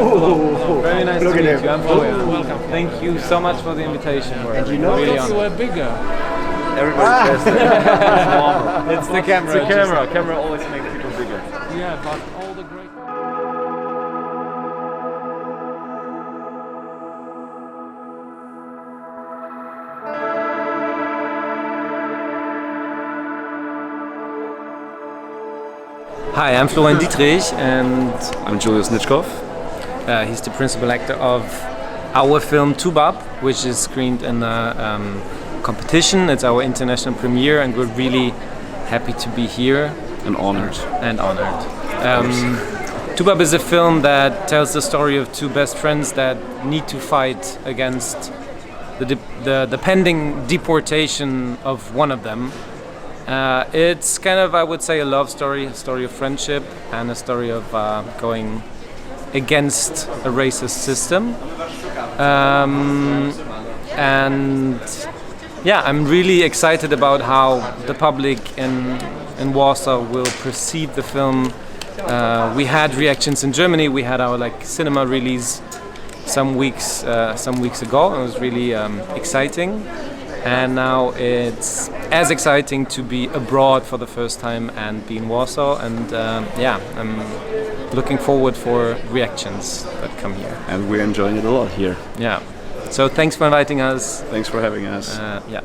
Oh, Very nice Look to meet you. I'm Florian. Welcome. Thank you so much for the invitation. We're And you know- really you were bigger. Everybody says that. It's the camera. It's the camera. Camera always makes people bigger. Yeah, but all the great. Hi, I'm Florian Dietrich, and I'm Julius Nitschkov. Uh, he's the principal actor of our film Tubab, which is screened in a um, competition. It's our international premiere, and we're really happy to be here And honored. and honored. Um, Tubab is a film that tells the story of two best friends that need to fight against the, de- the, the pending deportation of one of them. Uh, it's kind of, I would say, a love story, a story of friendship, and a story of uh, going against a racist system. Um, and yeah, I'm really excited about how the public in in Warsaw will perceive the film. Uh, we had reactions in Germany. We had our like cinema release some weeks uh, some weeks ago. It was really um, exciting, and now it's as exciting to be abroad for the first time and be in Warsaw. And um, yeah, I'm looking forward for reactions that come here. And we're enjoying it a lot here. Yeah. So thanks for inviting us. Thanks for having us. Uh, yeah.